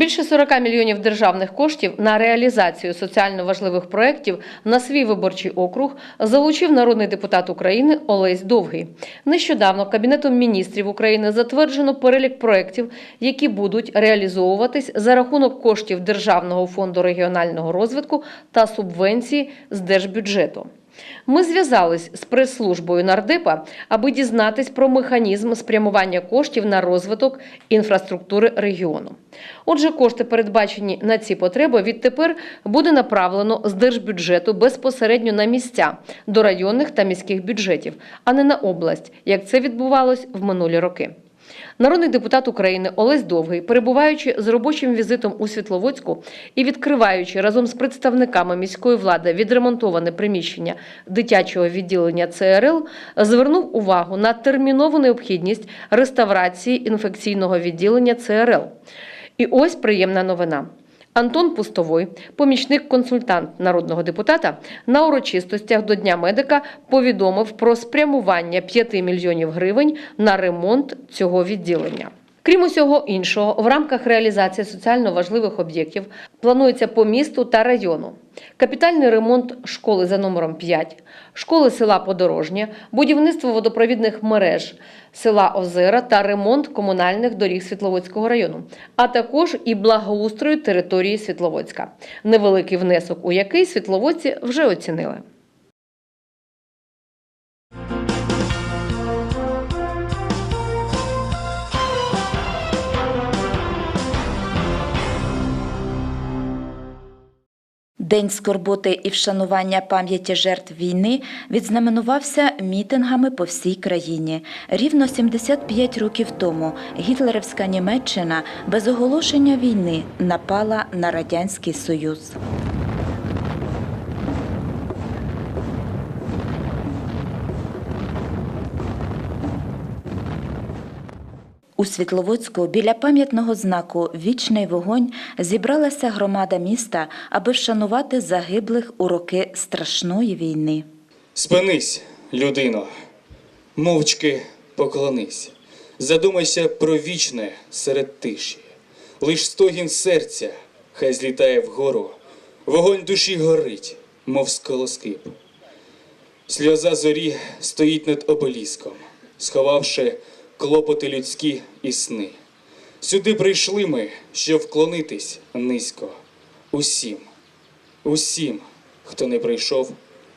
Більше 40 мільйонів державних коштів на реалізацію соціально важливих проєктів на свій виборчий округ залучив народний депутат України Олесь Довгий. Нещодавно Кабінетом міністрів України затверджено перелік проєктів, які будуть реалізовуватись за рахунок коштів Державного фонду регіонального розвитку та субвенції з держбюджету. Ми зв'язались з прес-службою нардепа, аби дізнатись про механізм спрямування коштів на розвиток інфраструктури регіону. Отже, кошти, передбачені на ці потреби, відтепер буде направлено з держбюджету безпосередньо на місця до районних та міських бюджетів, а не на область, як це відбувалось в минулі роки. Народний депутат України Олесь Довгий, перебуваючи з робочим візитом у Світловодську і відкриваючи разом з представниками міської влади відремонтоване приміщення дитячого відділення ЦРЛ, звернув увагу на термінову необхідність реставрації інфекційного відділення ЦРЛ. І ось приємна новина. Антон Пустовой, помічник-консультант народного депутата, на урочистостях до Дня медика повідомив про спрямування 5 мільйонів гривень на ремонт цього відділення. Крім усього іншого, в рамках реалізації соціально важливих об'єктів планується по місту та району. Капітальний ремонт школи за номером 5, школи села Подорожнє, будівництво водопровідних мереж села Озера та ремонт комунальних доріг Світловодського району, а також і благоустрою території Світловодська, невеликий внесок у який світловодці вже оцінили. День скорботи і вшанування пам'яті жертв війни відзнаменувався мітингами по всій країні. Рівно 75 років тому гітлерівська Німеччина без оголошення війни напала на Радянський Союз. У Світловодську біля пам'ятного знаку Вічний вогонь зібралася громада міста, аби вшанувати загиблих у роки страшної війни. Спинись, людино, мовчки поклонись, задумайся про вічне серед тиші. Лиш стогін серця хай злітає вгору, вогонь душі горить, мов скалоскип. Сльоза зорі стоїть над обеліском, сховавши клопоти людські і сни. Сюди прийшли ми, щоб вклонитись низько усім, усім, хто не прийшов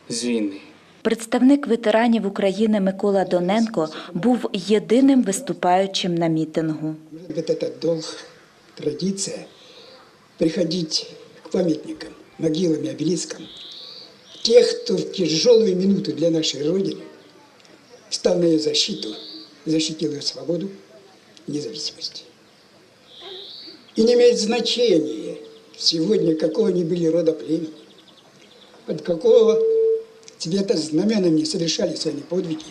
з війни. Представник ветеранів України Микола Доненко був єдиним виступаючим на мітингу. Вот долг, традиция, приходить к памятникам, могилам и обелискам тех, кто в тяжелую минуту для нашей Родины стал на ее защиту, защитил ее свободу и независимость. И не имеет значения сегодня, какого они были рода племени, под какого цвета знаменами не совершали свои подвиги.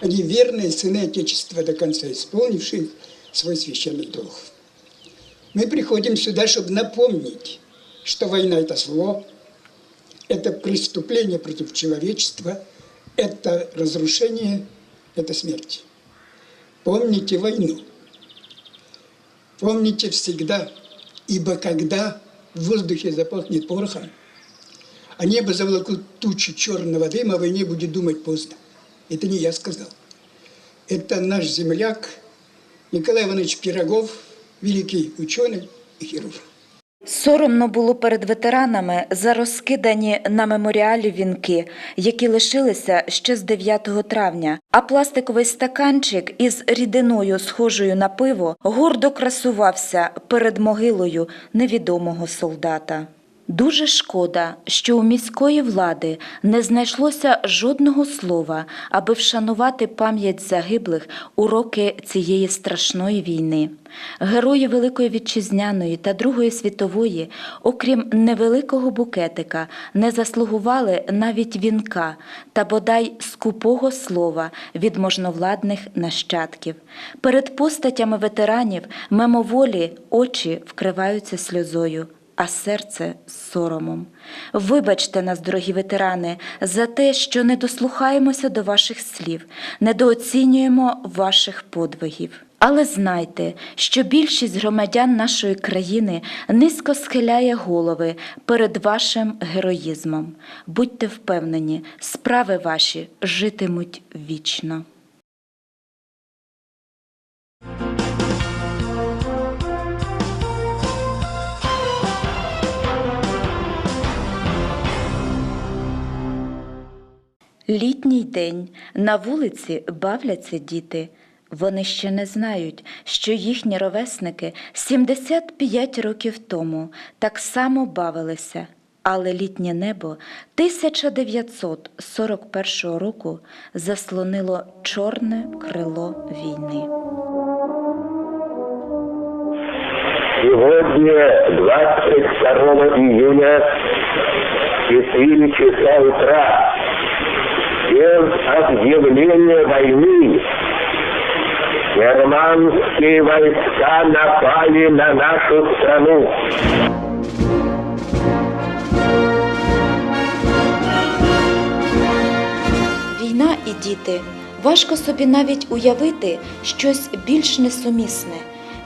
Они верные сыны Отечества до конца, исполнившие свой священный долг. Мы приходим сюда, чтобы напомнить, что война – это зло, это преступление против человечества, это разрушение, это смерть. Помните войну. Помните всегда, ибо когда в воздухе запахнет порохом, а небо заволокут тучи черного дыма, о войне будет думать поздно. Это не я сказал. Это наш земляк Николай Иванович Пирогов, великий ученый и хирург. Соромно було перед ветеранами за розкидані на меморіалі вінки, які лишилися ще з 9 травня, а пластиковий стаканчик із рідиною, схожою на пиво, гордо красувався перед могилою невідомого солдата. Дуже шкода, що у міської влади не знайшлося жодного слова, аби вшанувати пам'ять загиблих у роки цієї страшної війни. Герої Великої Вітчизняної та Другої світової, окрім невеликого букетика, не заслугували навіть вінка та бодай скупого слова від можновладних нащадків. Перед постатями ветеранів мимоволі очі вкриваються сльозою а серце соромом. Вибачте нас, дорогі ветерани, за те, що не дослухаємося до ваших слів, недооцінюємо ваших подвигів. Але знайте, що більшість громадян нашої країни низько схиляє голови перед вашим героїзмом. Будьте впевнені, справи ваші житимуть вічно. Літній день на вулиці бавляться діти. Вони ще не знають, що їхні ровесники 75 років тому так само бавилися, але літнє небо 1941 року заслонило чорне крило війни. Сегодня, 22 июня, в 4 часа утра, без объявления войны, германские войска напали на нашу страну. Війна і діти. Важко собі навіть уявити щось більш несумісне,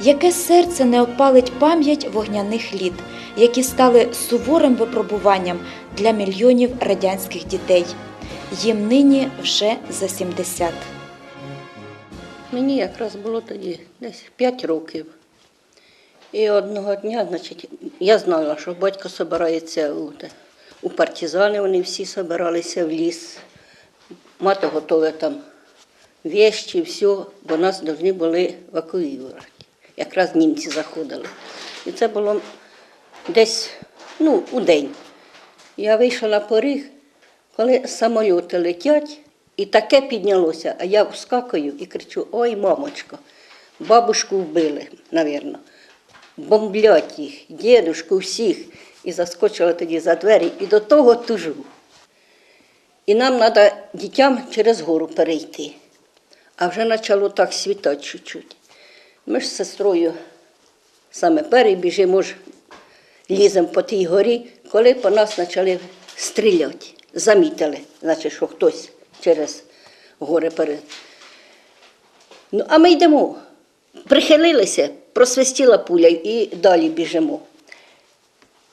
яке серце не опалить пам'ять вогняних літ, які стали суворим випробуванням для мільйонів радянських дітей. Їм нині вже за 70. Мені якраз було тоді десь 5 років. І одного дня, значить, я знала, що батько збирається у, у партизани, вони всі збиралися в ліс. Мати готове там вещі, все, бо нас повинні були евакуювати. Якраз німці заходили. І це було десь ну, у день. Я вийшла на поріг, коли самольоти летять, і таке піднялося, а я вскакую і кричу: Ой, мамочко, бабушку вбили, навірно. Бомблять їх, дідушку, всіх. І заскочила тоді за двері і до того тужу. І нам треба дітям через гору перейти. А вже почало так світати чуть-чуть. Ми ж з сестрою саме перший біжимо ж ліземо по тій горі, коли по нас почали стріляти. Замітили, значить, що хтось через гори перед. Ну, а ми йдемо. Прихилилися, просвистіла пуля і далі біжимо.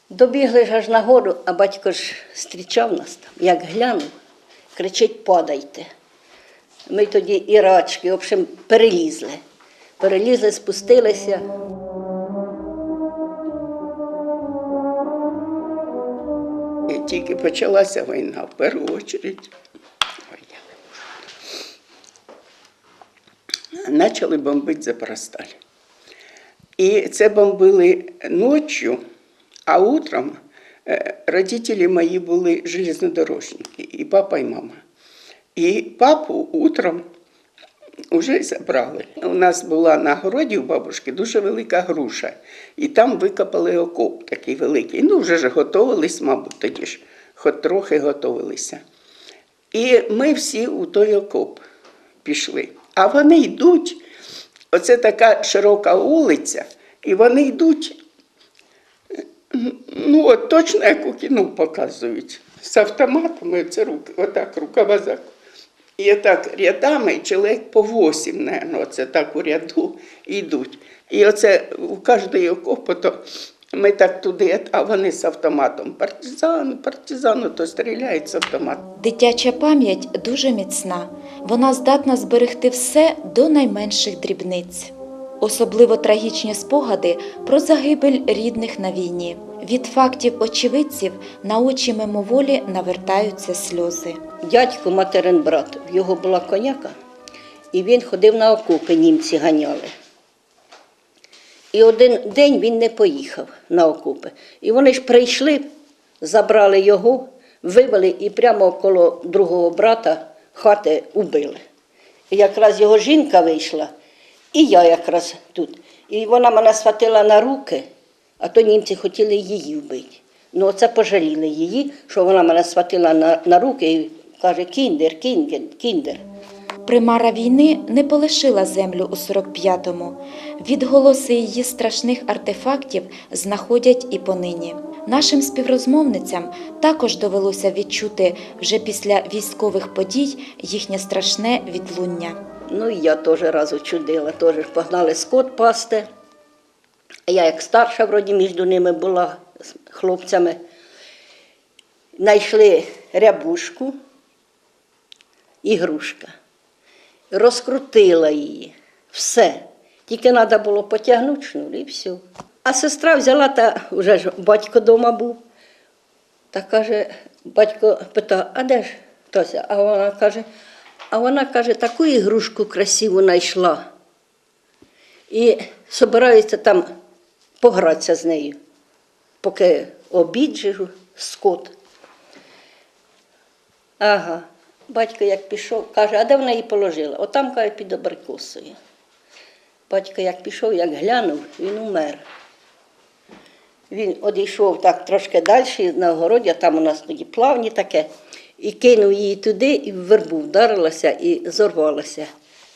Добігли ж аж на гору, а батько ж зустрічав нас там, як глянув, кричить, падайте. Ми тоді і рачки, в общем, перелізли. Перелізли, спустилися. Тільки почалася війна в першу можу. Почали бомбити Запоросталь. І це бомбили ночі, а утром е, родителі мої були железнодорожники, і папа, і мама. І папу утром вже забрали. У нас була на городі у бабушки дуже велика груша, і там викопали окоп такий великий. Ну, вже ж готувались, мабуть, тоді ж, хоч трохи готувалися. І ми всі у той окоп пішли. А вони йдуть, оце така широка вулиця, і вони йдуть, ну, от точно як у кіно показують, з автоматами, це руки, отак, рукава за і так рядами, чоловік по восім, наверное, оце так у ряду йдуть. І оце у кожної окопу, то ми так туди, а вони з автоматом. Партизан, партизан, то стріляють з автоматом. Дитяча пам'ять дуже міцна. Вона здатна зберегти все до найменших дрібниць. Особливо трагічні спогади про загибель рідних на війні. Від фактів очевидців на очі мимоволі навертаються сльози. Дядько материн брат, в його була коняка, і він ходив на окопи, німці ганяли. І один день він не поїхав на окопи. І вони ж прийшли, забрали його, вивели і прямо коло другого брата хати убили. І якраз його жінка вийшла, і я якраз тут. І вона мене схватила на руки, а то німці хотіли її вбити. Ну, оце пожаліли її, що вона мене схватила на, на руки і каже: кіндер, кіндер, кіндер. Примара війни не полишила землю у 45-му. Відголоси її страшних артефактів знаходять і понині. Нашим співрозмовницям також довелося відчути вже після військових подій їхнє страшне відлуння. Ну і я теж раз учудила, теж погнали скот пасти. Я як старша вроді між ними була з хлопцями. Знайшли рябушку, ігрушка. Розкрутила її. Все. Тільки треба було потягнути шнур і все. А сестра взяла, та вже ж батько вдома був. Та каже, батько питає, а де ж Тося? А вона каже, а вона каже, таку ігрушку красиву знайшла. І збираються там погратися з нею, поки обід же ж, скот. Ага. Батько як пішов, каже, а де вона її положила? Отам, каже, під абрикосою. Батько як пішов, як глянув, він умер. Він одійшов так трошки далі на огороді, а там у нас тоді плавні таке, і кинув її туди, і в вербу вдарилася і зорвалася.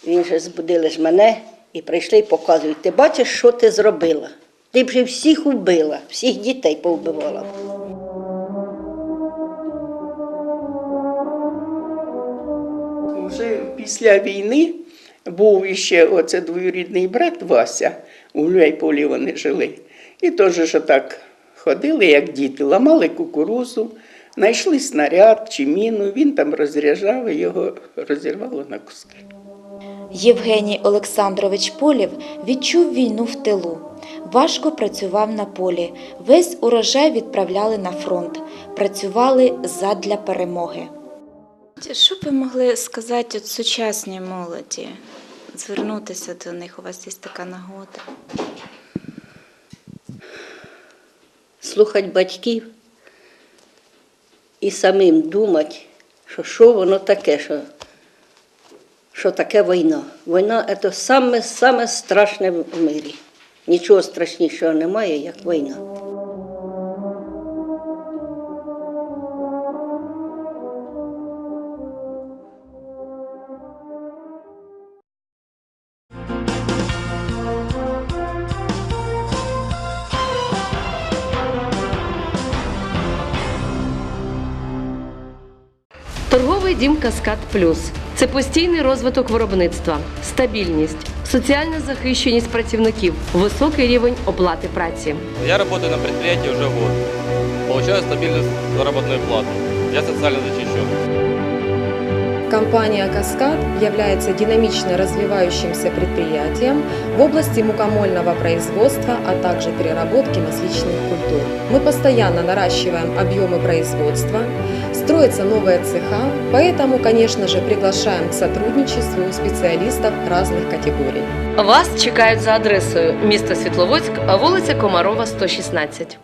Він же збудили ж мене і прийшли і показують, ти бачиш, що ти зробила? Ти б же всіх вбила, всіх дітей повбивала. Уже після війни був іще оце двоюрідний брат Вася, у Люйполі вони жили. І теж так ходили, як діти, ламали кукурузу, знайшли снаряд чи міну, він там розряджав і його розірвало на куски. Євгеній Олександрович Полів відчув війну в тилу. Важко працював на полі. Весь урожай відправляли на фронт. Працювали задля перемоги. Що б ви могли сказати от сучасній молоді? Звернутися до них, у вас є така нагода. слухати батьків і самим думати, що що воно таке, що, що таке війна. Війна це саме, саме страшне в мирі. Нічого страшнішого немає, як війна. Торговий дім Каскад Плюс це постійний розвиток виробництва, стабільність, соціальна захищеність працівників, високий рівень оплати праці. Я працюю на підприємстві вже год. Получаю стабільну заробітну плату. Я соціально защищен. Компания «Каскад» является динамично развивающимся предприятием в области мукомольного производства, а также переработки масличных культур. Мы постоянно наращиваем объемы производства, строятся новые цеха, поэтому, конечно же, приглашаем к сотрудничеству специалистов разных категорий. Вас чекають за адресою місто Світловодськ, вулиця Комарова, 116.